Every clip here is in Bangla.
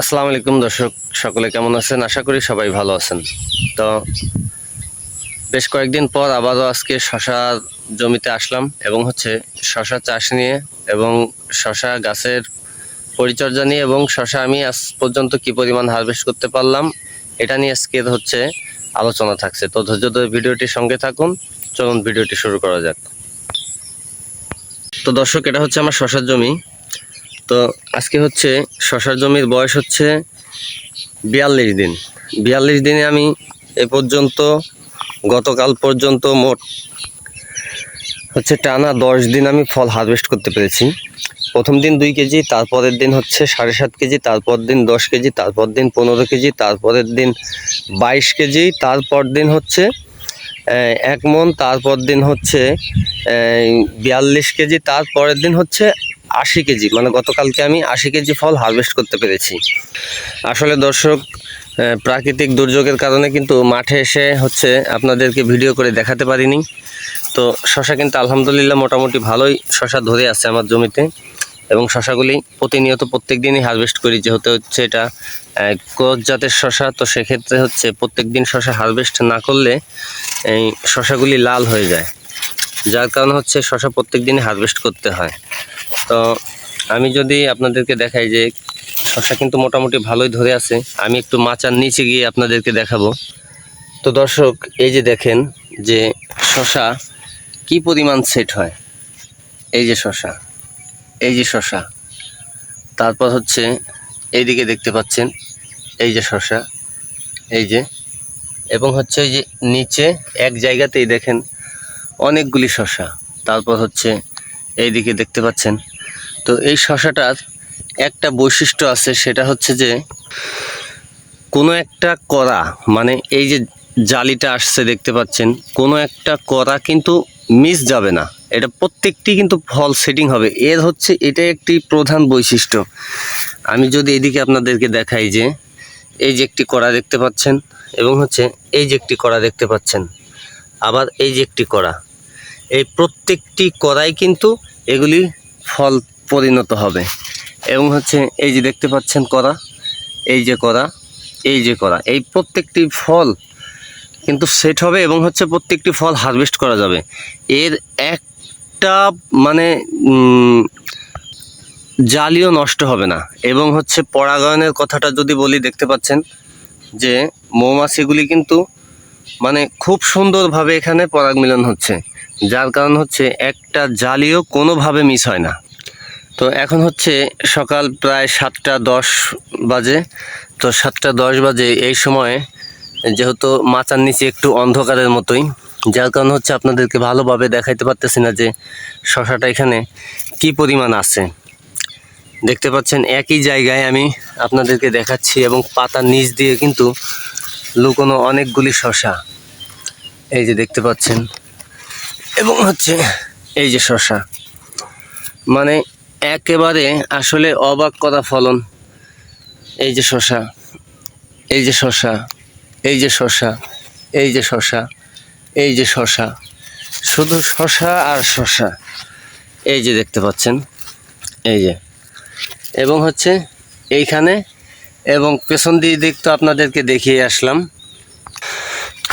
আসসালামু আলাইকুম দর্শক, সকলে কেমন আছেন? আশা করি সবাই ভালো আছেন। তো বেশ কয়েকদিন পর আবারও আজকে শশা জমিতে আসলাম এবং হচ্ছে শশা চাষ নিয়ে এবং শশা গাছের পরিচর্যা নিয়ে এবং শশা আমি আজ পর্যন্ত কি পরিমাণ হারভেস্ট করতে পারলাম, এটা নিয়ে আজকের হচ্ছে আলোচনা থাকছে। তো ধৈর্য ধরে ভিডিওটির সঙ্গে থাকুন, চলুন ভিডিওটি শুরু করা যাক। তো দর্শক, এটা হচ্ছে আমার শশার জমি। তো আজকে হচ্ছে শশার জমির বয়স হচ্ছে বিয়াল্লিশ দিন। বিয়াল্লিশ দিনে আমি এ পর্যন্ত, গতকাল পর্যন্ত মোট হচ্ছে টানা দশ দিন আমি ফল হারভেস্ট করতে পেরেছি। প্রথম দিন দুই কেজি, তারপরের দিন হচ্ছে সাড়ে সাত কেজি, তারপর দিন দশ কেজি, তারপর দিন পনেরো কেজি, তারপরের দিন বাইশ কেজি, তারপর দিন হচ্ছে এক মন, তারপর দিন হচ্ছে বিয়াল্লিশ কেজি, তারপরের দিন হচ্ছে আশি কেজি মানে গতকালকে আমি আশি কেজি ফল হারভেস্ট করতে পেরেছি। আসলে দর্শক প্রাকৃতিক দুর্যোগের কারণে কিন্তু মাঠে এসে হচ্ছে আপনাদেরকে ভিডিও করে দেখাতে পারিনি। তো শশা কিন্তু আলহামদুলিল্লাহ মোটামুটি ভালোই শশা ধরে আছে আমার জমিতে এবং শশাগুলি প্রতিনিয়ত প্রত্যেক দিনই হারভেস্ট করি, যেহেতু হচ্ছে এটা ক্রস জাতের শশা, তো সেক্ষেত্রে হচ্ছে প্রত্যেক দিন শশা হারভেস্ট না করলে এই শশাগুলি লাল হয়ে যায়। যার কারণে হচ্ছে শশা প্রত্যেক দিনই হারভেস্ট করতে হয়। তো আমি যদি আপনাদেরকে দেখাই যে শশা কিন্তু মোটামুটি ভালোই ধরে আছে, আমি একটু মাচার নিচে গিয়ে আপনাদেরকে দেখাবো। তো দর্শক, এই যে দেখেন যে শশা কি পরিমাণ সেট হয়। এই যে শশা এই যে শশা তারপর হচ্ছে এইদিকে দেখতে পাচ্ছেন, এই যে শশা এই যে, এবং হচ্ছে এই যে নিচে এক জায়গাতেই দেখেন অনেকগুলি শশা তারপর হচ্ছে এইদিকে দেখতে পাচ্ছেন তো এই শশাটার একটা বৈশিষ্ট্য আছে, সেটা হচ্ছে যে কোনো একটা করা মানে এই যে জালিটা আসছে দেখতে পাচ্ছেন, কোনো একটা করা কিন্তু মিস যাবে না। এটা প্রত্যেকটি কিন্তু ফল সেটিং হবে। এর হচ্ছে এটা একটি প্রধান বৈশিষ্ট্য। আমি যদি এদিকে আপনাদেরকে দেখাই যে, এই যে একটি কড়া দেখতে পাচ্ছেন এবং হচ্ছে এই যে একটি কড়া দেখতে পাচ্ছেন, আবার এই যে একটি কড়া। এই প্রত্যেকটি কড়াই কিন্তু এগুলি ফল পরিণত হবে। এবং হচ্ছে এই যে দেখতে পাচ্ছেন করা এই যে করা এই যে করা এই প্রত্যেকটি ফল কিন্তু সেট হবে এবং হচ্ছে প্রত্যেকটি ফল হারভেস্ট করা যাবে। এর একটা মানে জালিও নষ্ট হবে না। এবং হচ্ছে পরাগায়নের কথাটা যদি বলি, দেখতে পাচ্ছেন যে মৌমাছিগুলি কিন্তু মানে খুব সুন্দরভাবে এখানে পরাগ মিলন হচ্ছে। যার কারণ হচ্ছে একটা জালিও কোনোভাবে মিস হয় না। তো এখন হচ্ছে সকাল প্রায় সাতটা দশ বাজে। তো সাতটা দশ বাজে এই সময়ে, যেহেতু মাচার নিচে একটু অন্ধকারের মতোই, যার কারণ হচ্ছে আপনাদেরকে ভালোভাবে দেখাইতে পারতেছি না যে শশাটা এখানে কি পরিমাণ আছে। দেখতে পাচ্ছেন একই জায়গায় আমি আপনাদেরকে দেখাচ্ছি এবং পাতার নিচ দিয়ে কিন্তু লুকোনো অনেকগুলি শশা। এই যে দেখতে পাচ্ছেন। এবং হচ্ছে এই যে শশা। মানে একেবারে আসলে অবাক করা ফলন। এই যে শশা এই যে শশা এই যে শশা এই যে শশা এই যে শশা শুধু শশা আর শশা এই যে দেখতে পাচ্ছেন, এই যে। এবং হচ্ছে এইখানে এবং পেছন দিয়ে দিক তো আপনাদেরকে দেখিয়ে আসলাম।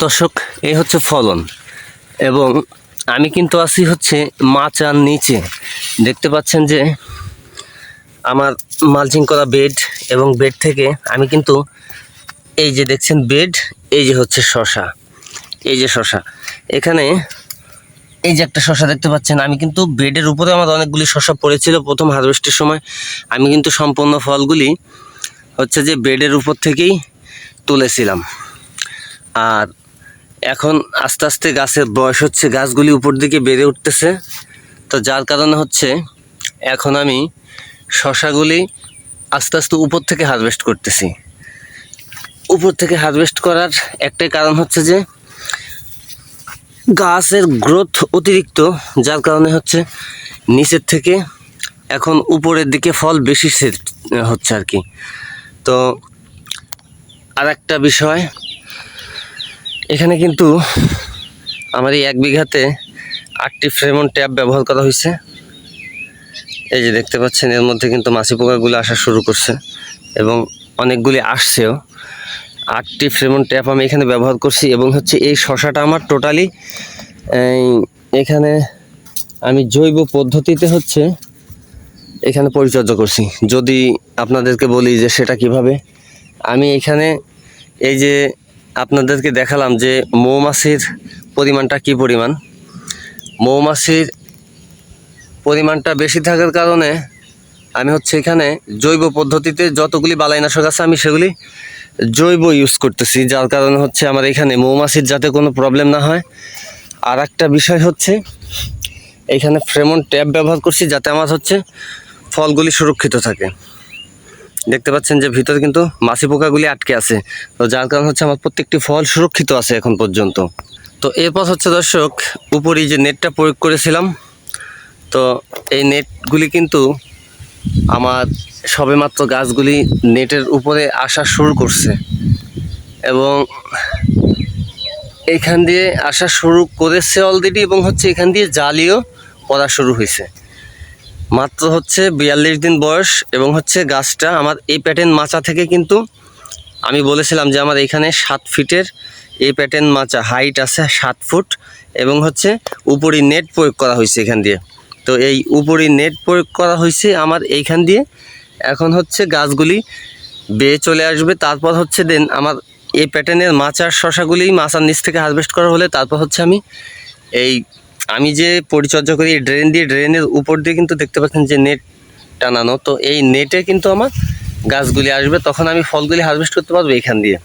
দর্শক, এই হচ্ছে ফলন। এবং আমি কিন্তু আছি হচ্ছে মাচার নিচে। দেখতে পাচ্ছেন যে আমার মালচিং করা বেড এবং বেড থেকে আমি কিন্তু এই যে দেখছেন বেড এই যে হচ্ছে শশা, এই যে শশা। এখানে এই যে একটা শশা দেখতে পাচ্ছেন, আমি কিন্তু বেডের উপরে আমার অনেকগুলি শশা পড়েছিল প্রথম হারভেস্টের সময়। আমি কিন্তু সম্পূর্ণ ফলগুলি হচ্ছে যে বেডের উপর থেকেই তুলেছিলাম। আর এখন আস্তে আস্তে গাছের বয়স হচ্ছে, গাছগুলি উপর দিকে বেড়ে উঠতেছে। তো যার কারণে হচ্ছে এখন আমি শশাগুলি আস্তে আস্তে উপর থেকে হারভেস্ট করতেছি। উপর থেকে হারভেস্ট করার একটাই কারণ হচ্ছে যে গাছের গ্রোথ অতিরিক্ত, যার কারণে হচ্ছে নিচের থেকে এখন উপরের দিকে ফল বেশি হচ্ছে আর কি। তো আর একটা বিষয়, এখানে কিন্তু আমার এই এক বিঘাতে আটটি ফ্রেমন ট্যাপ ব্যবহার করা হয়েছে। এই যে দেখতে পাচ্ছেন, এর মধ্যে কিন্তু মাছি পোকাগুলো আসা শুরু করছে এবং অনেকগুলি আসছেও। আটটি ফ্রেমন ট্যাপ আমি এখানে ব্যবহার করছি এবং হচ্ছে এই শশাটা আমার টোটালি এখানে আমি জৈব পদ্ধতিতে হচ্ছে এখানে পরিচর্যা করছি। যদি আপনাদেরকে বলি যে সেটা কীভাবে, আমি এখানে এই যে আপনাদেরকে দেখালাম যে মৌমাছির পরিমাণটা কি পরিমাণ মৌমাছির পরিমাণটা বেশি থাকার কারণে আমি হচ্ছে এখানে জৈব পদ্ধতিতে যতগুলি বালাইনাশক আছে আমি সেগুলি জৈব ইউজ করতেছি, যার কারণে হচ্ছে আমার এখানে মৌমাছির যাতে কোনো প্রবলেম না হয়। আর একটা বিষয় হচ্ছে এখানে ফ্রেমন ট্যাব ব্যবহার করছি যাতে আমার হচ্ছে ফলগুলি সুরক্ষিত থাকে। দেখতে পাচ্ছেন যে ভিতরে কিন্তু মাছি পোকাগুলি আটকে আছে। তো যার কারণে হচ্ছে আমার প্রত্যেকটি ফল সুরক্ষিত আছে এখন পর্যন্ত। তো এরপর হচ্ছে দর্শক উপরই যে নেটটা প্রয়োগ করেছিলাম, তো এই নেটগুলি কিন্তু আমার সবেমাত্র গাছগুলি নেটের উপরে আসা শুরু করছে এবং এখান দিয়ে আসা শুরু করেছে অলরেডি এবং হচ্ছে এখান দিয়ে জালিও পড়া শুরু হয়েছে। মাত্র হচ্ছে বিয়াল্লিশ দিন বয়স এবং হচ্ছে গাছটা আমার এই প্যাটার্ন মাচা থেকে কিন্তু আমি বলেছিলাম যে আমার এখানে সাত ফিটের এই প্যাটার্ন মাচা হাইট আছে সাত ফুট এবং হচ্ছে উপরই নেট প্রয়োগ করা হয়েছে এখান দিয়ে। তো এই উপরই নেট প্রয়োগ করা হয়েছে আমার এইখান দিয়ে। এখন হচ্ছে গাছগুলি বেয়ে চলে আসবে। তারপর হচ্ছে দেন আমার এই প্যাটার্নের মাচার শশাগুলি মাচার নিচ থেকে হারভেস্ট করা হলে তারপর হচ্ছে আমি এই আমি যে পরিচর্যা করি ড্রেন দিয়ে ড্রেনের উপর দিয়ে কিন্তু দেখতে পাচ্ছেন যে নেট টানানো। তো এই নেটে কিন্তু আমার গাছগুলি আসবে, তখন আমি ফলগুলি হারভেস্ট করতে পারব এখান দিয়ে।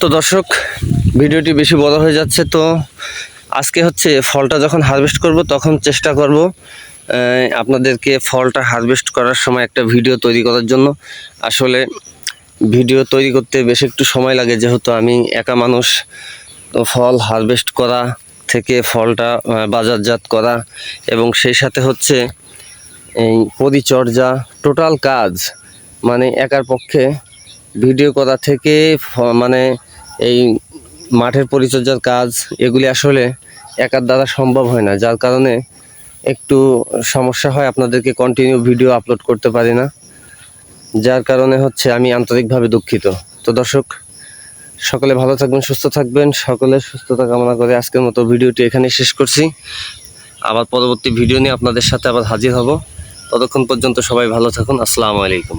তো দর্শক, ভিডিওটি বেশি বড় হয়ে যাচ্ছে, তো আজকে হচ্ছে ফলটা যখন হারভেস্ট করব, তখন চেষ্টা করব আপনাদেরকে ফলটা হারভেস্ট করার সময় একটা ভিডিও তৈরি করার জন্য। আসলে ভিডিও তৈরি করতে বেশ একটু সময় লাগে, যেহেতু আমি একা মানুষ, তো ফল হারভেস্ট করা থেকে ফলটা বাজারজাত করা এবং সেই সাথে হচ্ছে এই পরিচর্যা টোটাল কাজ মানে একার পক্ষে ভিডিও করা থেকে মানে এই মাঠের পরিচর্যার কাজ, এগুলি আসলে একার দ্বারা সম্ভব হয় না। যার কারণে একটু সমস্যা হয়, আপনাদেরকে কন্টিনিউ ভিডিও আপলোড করতে পারি না। যার কারণে হচ্ছে আমি আন্তরিকভাবে দুঃখিত। তো দর্শক, সকলে ভালো থাকবেন, সুস্থ থাকবেন। সকলের সুস্থতা কামনা করে আজকের মতো ভিডিওটি এখানে শেষ করছি। আবার পরবর্তী ভিডিও নিয়ে আপনাদের সাথে আবার হাজির হব। ততক্ষণ পর্যন্ত সবাই ভালো থাকুন। আসসালামু আলাইকুম।